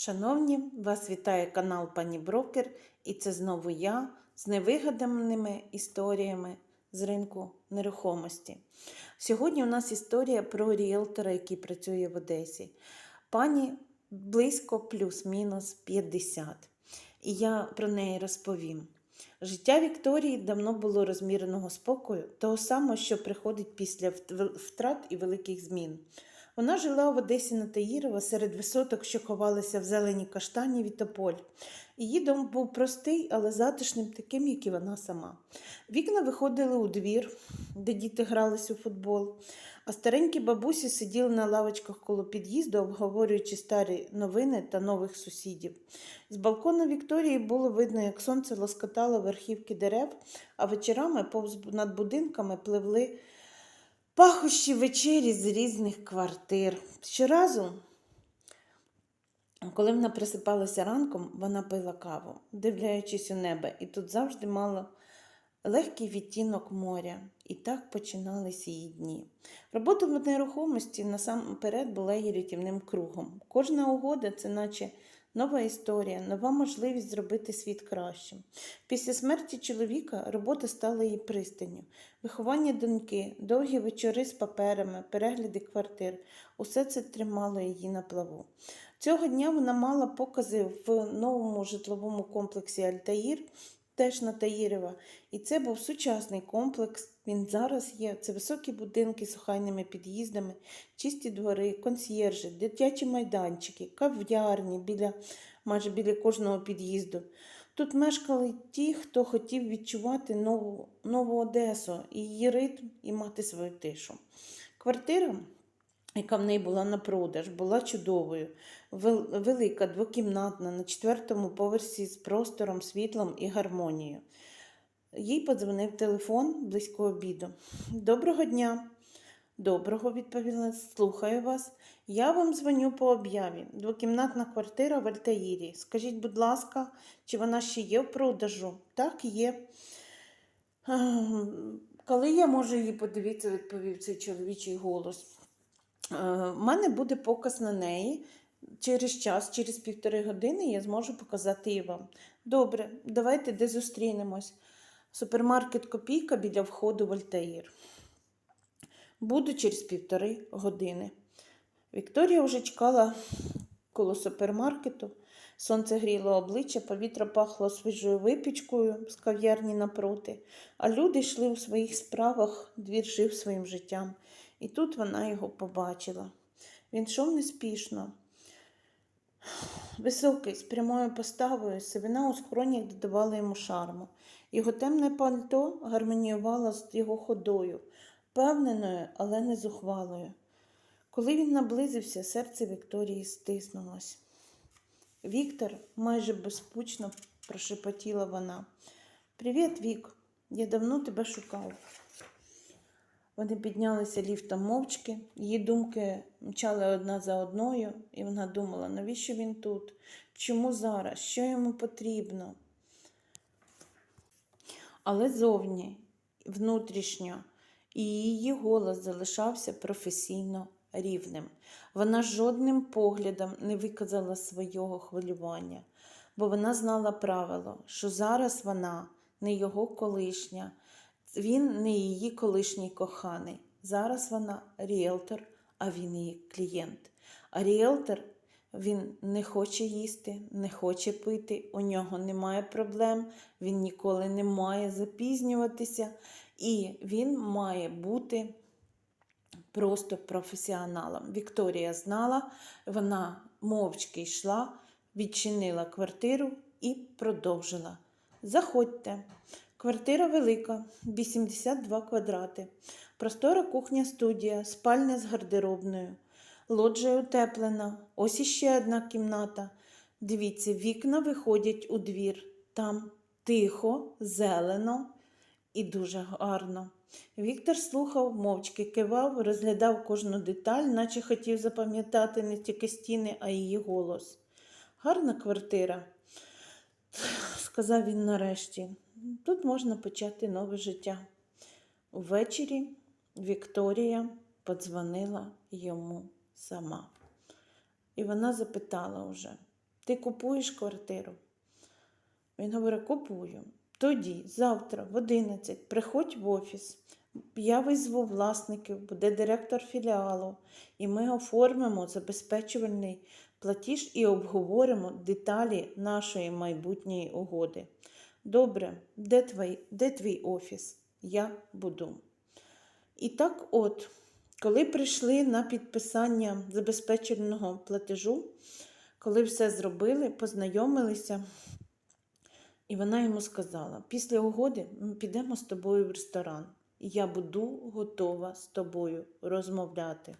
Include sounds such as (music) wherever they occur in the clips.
Шановні, вас вітає канал Пані Брокер, і це знову я з невигаданими історіями з ринку нерухомості. Сьогодні у нас історія про ріелтора, який працює в Одесі. Пані близько плюс-мінус 50. І я про неї розповім. Життя Вікторії давно було розміреного спокою, того самого, що приходить після втрат і великих змін. Вона жила в Одесі на Таїрова серед висоток, що ховалися в зелені каштанів і тополь. Її дом був простий, але затишним, таким, як і вона сама. Вікна виходили у двір, де діти грались у футбол, а старенькі бабусі сиділи на лавочках коло під'їзду, обговорюючи старі новини та нових сусідів. З балкону Вікторії було видно, як сонце лоскотало верхівки дерев, а вечорами повз над будинками пливли пахощі вечері з різних квартир. Щоразу, коли вона присипалася ранком, вона пила каву, дивлячись у небо, і тут завжди мала легкий відтінок моря. І так починались її дні. Робота в нерухомості насамперед була її рятівним кругом. Кожна угода це наче нова історія, нова можливість зробити світ кращим. Після смерті чоловіка робота стала її пристанню. Виховання доньки, довгі вечори з паперами, перегляди квартир усе це тримало її на плаву. Цього дня вона мала покази в новому житловому комплексі Альтаїр, теж на Таїрева. І це був сучасний комплекс. Він зараз є. Це високі будинки з охайними під'їздами, чисті двори, консьєржі, дитячі майданчики, кав'ярні біля, майже біля кожного під'їзду. Тут мешкали ті, хто хотів відчувати нову, нову Одесу, її ритм і мати свою тишу. Квартира, яка в неї була на продаж, була чудовою, велика, двокімнатна, на четвертому поверсі з простором, світлом і гармонією. Їй подзвонив телефон близько обіду. Доброго дня. Доброго, відповіла, слухаю вас. Я вам дзвоню по об'яві. Двокімнатна квартира в Альтаїрі. Скажіть, будь ласка, чи вона ще є в продажу? Так, є. «Ем, Коли я можу її подивитися, відповів цей чоловічий голос. «Е, У мене буде показ на неї. Через час, через півтори години я зможу показати її вам. Добре, давайте де зустрінемось. Супермаркет Копійка біля входу в Альтаїр. Буду через півтори години. Вікторія вже чекала коло супермаркету. Сонце гріло обличчя, повітря пахло свіжою випічкою з кав'ярні напроти, а люди йшли у своїх справах, двір жив своїм життям. І тут вона його побачила. Він йшов неспішно. Високий, з прямою поставою, сивина у скронях додавала йому шарму. Його темне пальто гармоніювало з його ходою, впевненою, але не зухвалою. Коли він наблизився, серце Вікторії стиснулось. Віктор, майже безпучно прошепотіла вона. Привіт, Вік. Я давно тебе шукав. Вони піднялися ліфтом мовчки, її думки мчали одна за одною, і вона думала, навіщо він тут? Чому зараз? Що йому потрібно? Але зовні, внутрішньо, і її голос залишався професійно рівним. Вона жодним поглядом не виказала свого хвилювання, бо вона знала правило, що зараз вона не його колишня, він не її колишній коханий. Зараз вона ріелтор, а він її клієнт. А ріелтор він не хоче їсти, не хоче пити, у нього немає проблем, він ніколи не має запізнюватися, і він має бути просто професіоналом. Вікторія знала, вона мовчки йшла, відчинила квартиру і продовжила. Заходьте. Квартира велика, 82 квадрати. Простора кухня-студія, спальня з гардеробною. Лоджія утеплена. Ось іще одна кімната. Дивіться, вікна виходять у двір. Там тихо, зелено і дуже гарно. Віктор слухав, мовчки кивав, розглядав кожну деталь, наче хотів запам'ятати не тільки стіни, а її голос. Гарна квартира, (sniffs) сказав він нарешті. Тут можна почати нове життя. Увечері Вікторія подзвонила йому сама. І вона запитала уже, ти купуєш квартиру? Він говорить, купую. Тоді, завтра, в 11, приходь в офіс. Я визву власників, буде директор філіалу, і ми оформимо забезпечувальний платіж і обговоримо деталі нашої майбутньої угоди. Добре, де твій, де твій офіс? Я буду. І так от, коли прийшли на підписання забезпеченого платежу, коли все зробили, познайомилися, і вона йому сказала: після угоди ми підемо з тобою в ресторан, і я буду готова з тобою розмовляти.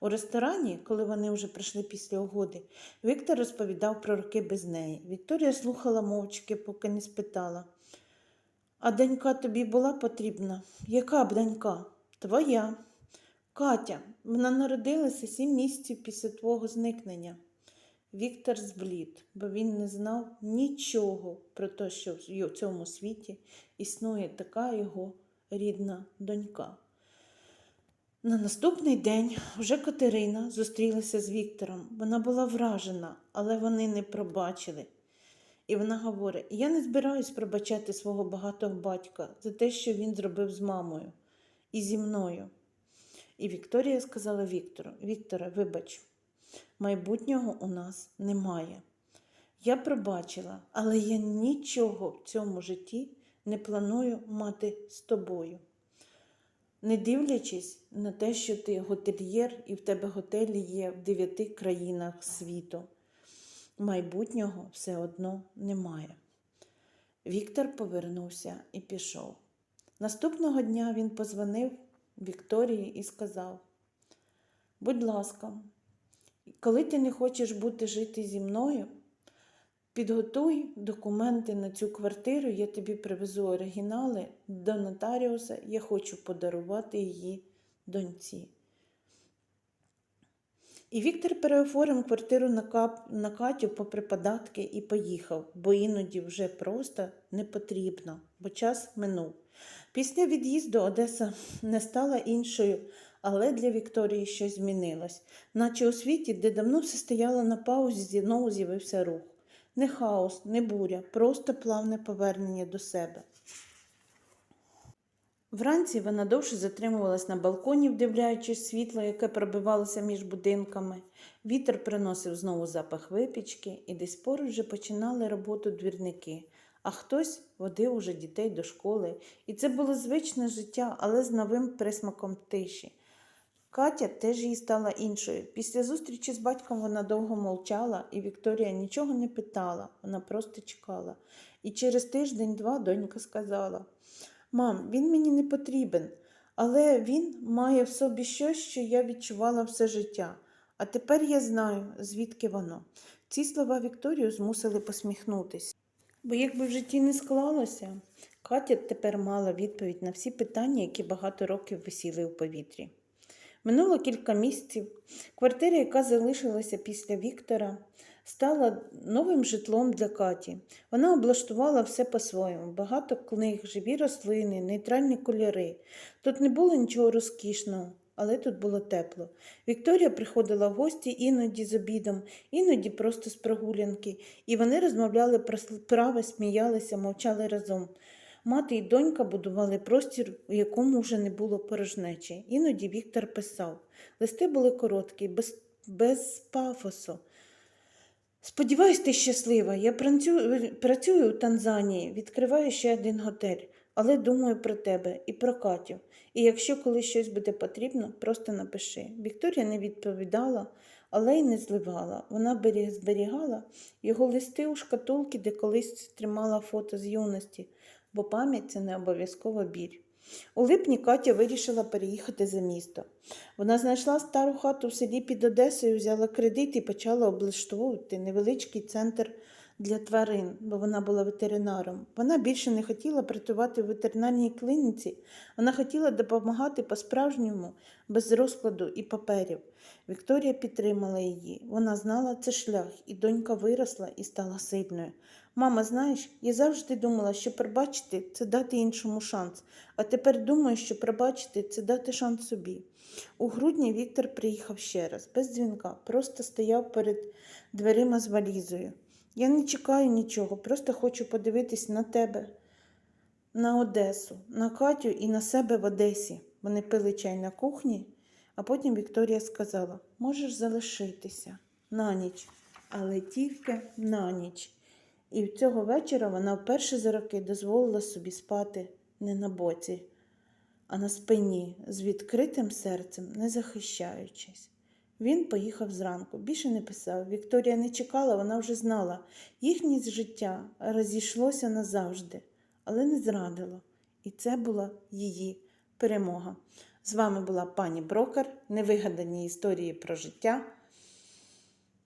У ресторані, коли вони вже прийшли після угоди, Віктор розповідав про роки без неї. Вікторія слухала мовчки, поки не спитала. А донька тобі була потрібна? Яка б донька? Твоя. Катя, вона народилася сім місяців після твого зникнення. Віктор зблід, бо він не знав нічого про те, що в цьому світі існує така його рідна донька. На наступний день вже Катерина зустрілася з Віктором. Вона була вражена, але вони не пробачили. І вона говорить: я не збираюсь пробачати свого багатого батька за те, що він зробив з мамою і зі мною. І Вікторія сказала Віктору: Вікторе, вибач, майбутнього у нас немає. Я пробачила, але я нічого в цьому житті не планую мати з тобою. Не дивлячись на те, що ти готельєр і в тебе готелі є в дев'яти країнах світу, майбутнього все одно немає. Віктор повернувся і пішов. Наступного дня він позвонив Вікторії і сказав: Будь ласка, коли ти не хочеш бути жити зі мною, підготуй документи на цю квартиру, я тобі привезу оригінали до нотаріуса, я хочу подарувати її доньці. І Віктор переоформив квартиру на, кап... на Катю попри податки і поїхав, бо іноді вже просто не потрібно, бо час минув. Після від'їзду Одеса не стала іншою, але для Вікторії щось змінилось, наче у світі, де давно все стояло на паузі, знову з'явився рух. Не хаос, не буря, просто плавне повернення до себе. Вранці вона довше затримувалась на балконі, вдивляючись світло, яке пробивалося між будинками. Вітер приносив знову запах випічки, і десь поруч вже починали роботу двірники, а хтось водив уже дітей до школи. І це було звичне життя, але з новим присмаком тиші. Катя теж їй стала іншою. Після зустрічі з батьком вона довго мовчала, і Вікторія нічого не питала, вона просто чекала. І через тиждень-два донька сказала: Мам, він мені не потрібен, але він має в собі щось, що я відчувала все життя. А тепер я знаю, звідки воно. Ці слова Вікторію змусили посміхнутися. Бо якби в житті не склалося, Катя тепер мала відповідь на всі питання, які багато років висіли у повітрі. Минуло кілька місяців. Квартира, яка залишилася після Віктора, стала новим житлом для Каті. Вона облаштувала все по-своєму: багато книг, живі рослини, нейтральні кольори. Тут не було нічого розкішного, але тут було тепло. Вікторія приходила в гості іноді з обідом, іноді просто з прогулянки, і вони розмовляли про справи, сміялися, мовчали разом. Мати і донька будували простір, у якому вже не було порожнечі. Іноді Віктор писав. Листи були короткі, без, без пафосу. Сподіваюсь, ти щаслива. Я працюю, працюю у Танзанії, відкриваю ще один готель, але думаю про тебе і про Катю. І якщо колись щось буде потрібно, просто напиши. Вікторія не відповідала, але й не зливала. Вона зберігала його листи у шкатулки, де колись тримала фото з юності, бо пам'ять це не обов'язково біль. У липні Катя вирішила переїхати за місто. Вона знайшла стару хату в селі під Одесою, взяла кредит і почала облаштовувати невеличкий центр для тварин, бо вона була ветеринаром. Вона більше не хотіла працювати в ветеринарній клініці, вона хотіла допомагати по-справжньому, без розкладу і паперів. Вікторія підтримала її. Вона знала це шлях, і донька виросла і стала сильною. Мама, знаєш, я завжди думала, що пробачити це дати іншому шанс, а тепер думаю, що пробачити це дати шанс собі. У грудні Віктор приїхав ще раз, без дзвінка, просто стояв перед дверима з валізою. Я не чекаю нічого, просто хочу подивитись на тебе, на Одесу, на Катю і на себе в Одесі. Вони пили чай на кухні, а потім Вікторія сказала: можеш залишитися на ніч, але тільки на ніч. І цього вечора вона вперше за роки дозволила собі спати не на боці, а на спині, з відкритим серцем, не захищаючись. Він поїхав зранку, більше не писав. Вікторія не чекала, вона вже знала. Їхнє життя розійшлося назавжди, але не зрадило. І це була її перемога. З вами була пані Брокер, невигадані історії про життя.